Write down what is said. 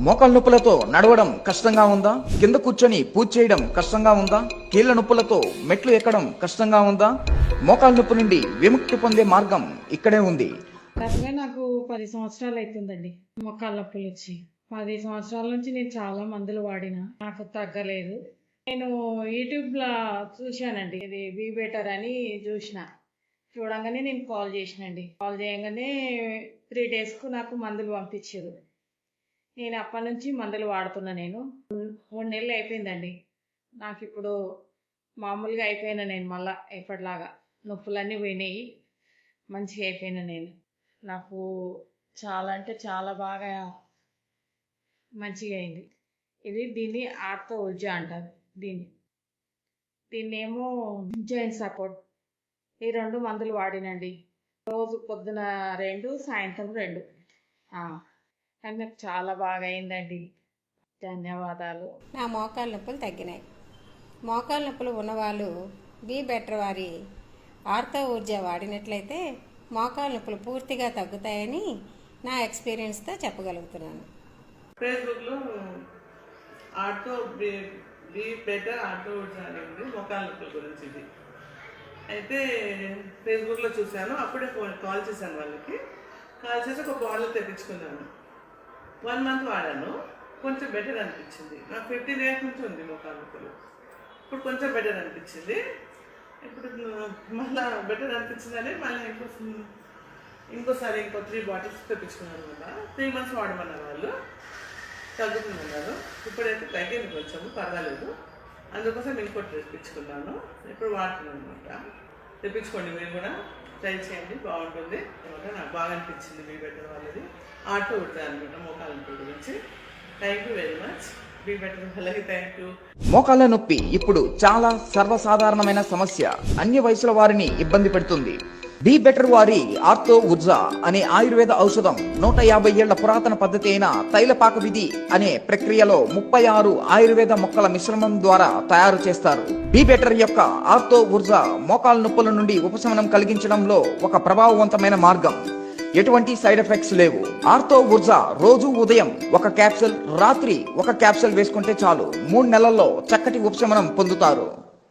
మోకాల నొప్పులతో నడవడం కష్టంగా ఉందా? కింద కూర్చొని పూజ చేయడం కష్టంగా ఉందా? కీళ్ళ నొప్పులతో మెట్లు ఎక్కడం కష్టంగా ఉందా? మోకాల నొప్పి నుండి విముక్తి పొందే మార్గం ఇక్కడే ఉంది. కరెక్ట్గా నాకు పది సంవత్సరాలు అవుతుందండి మొక్కల నొప్పులు వచ్చి. పది సంవత్సరాల నుంచి నేను చాలా మందులు వాడిన. నాకు తగ్గలేదు. నేను యూట్యూబ్లో చూశానండి. ఇది బీ బెటర్ అని చూసిన. చూడంగానే నేను కాల్ చేసినండి. కాల్ చేయగానే త్రీ డేస్కు నాకు మందులు పంపించారు. నేను అప్పటి నుంచి మందులు వాడుతున్నా నేను. మూడు నెలలు అయిపోయిందండి. నాకు ఇప్పుడు మామూలుగా అయిపోయినా నేను మళ్ళా ఎప్పటిలాగా నొప్పులన్నీ పోయినాయి. మంచిగా అయిపోయినా నేను. నాకు చాలా అంటే చాలా బాగా మంచిగా అయింది. ఇది దీన్ని ఆర్తో ఉజ్జ అంటారు దీన్ని. దీన్ని ఏమో జాయింట్ సపోర్ట్. ఈ రెండు మందులు వాడినండి. రోజు పొద్దున రెండు సాయంత్రం రెండు. కానీ నాకు చాలా బాగా అయిందండి. ధన్యవాదాలు. నా మోకాళ్ళ నొప్పులు తగ్గినాయి. మోకాళ్ళ నొప్పులు ఉన్నవాళ్ళు బీ బెటర్ వారి ఆర్తో ఊర్జా వాడినట్లయితే మోకాళ్ళ నొప్పులు పూర్తిగా తగ్గుతాయని నా ఎక్స్పీరియన్స్తో చెప్పగలుగుతున్నాను. ఫేస్బుక్లో auto B B better auto అని ఉంది. మోకాళ్ళ నొప్పుల గురించి ఇది. అయితే ఫేస్బుక్లో చూశాను. అప్పుడే ఫోన్ కాల్ చేశాను వాళ్ళకి. కాల్ చేసి ఒక బాటిల్ తెప్పించుకున్నాను. వన్ మంత్ వాడాను. కొంచెం బెటర్ అనిపించింది. నాకు ఫిఫ్టీన్ డేస్ నుంచి ఉంది మోకాళ్ళ ఇప్పుడు కొంచెం బెటర్ అనిపించింది. ఇప్పుడు మళ్ళీ బెటర్ అనిపించిందని మళ్ళీ ఇంకో ఇంకోసారి ఇంకో త్రీ బాటిల్స్ తెప్పించుకున్నాను కదా. త్రీ మంత్స్ వాడమన్నారు వాళ్ళు. తగ్గుతుందన్నారు. ఇప్పుడైతే తగ్గింది కొంచెం పర్వాలేదు. అందుకోసం ఇంకోటి తెప్పించుకున్నాను. ఇప్పుడు వాడుతున్నాను అనమాట తెప్పించుకోండి మీరు కూడా. ట్రై చేయండి బాగుంటుంది. తర్వాత నాకు బాగా అనిపించింది బీ బెటర్ వాళ్ళది. ఆటో ఉంటుంది అనమాట మోకాల నొప్పి గురించి. థ్యాంక్ యూ వెరీ మచ్ మీ బెటర్ వాళ్ళకి థ్యాంక్ యూ మోకాళ్ళ నొప్పి ఇప్పుడు చాలా సర్వసాధారణమైన సమస్య. అన్ని వయసుల వారిని ఇబ్బంది పెడుతుంది. బీ బెటర్ వారి ఆర్తో ఉర్జా అనే ఆయుర్వేద ఔషధం నూట యాభై ఏళ్ళ పురాతన పద్ధతి అయిన తైలపాక విధి అనే ప్రక్రియలో ముప్పై ఆరు ఆయుర్వేద మొక్కల మిశ్రమం ద్వారా తయారు చేస్తారు. బీ బెటర్ యొక్క ఆర్తో ఉర్జా మోకాల నొప్పుల నుండి ఉపశమనం కలిగించడంలో ఒక ప్రభావవంతమైన మార్గం. ఎటువంటి సైడ్ ఎఫెక్ట్స్ లేవు. ఆర్తో ఉర్జా రోజు ఉదయం ఒక క్యాప్సూల్ రాత్రి ఒక క్యాప్సూల్ వేసుకుంటే చాలు. మూడు నెలల్లో చక్కటి ఉపశమనం పొందుతారు.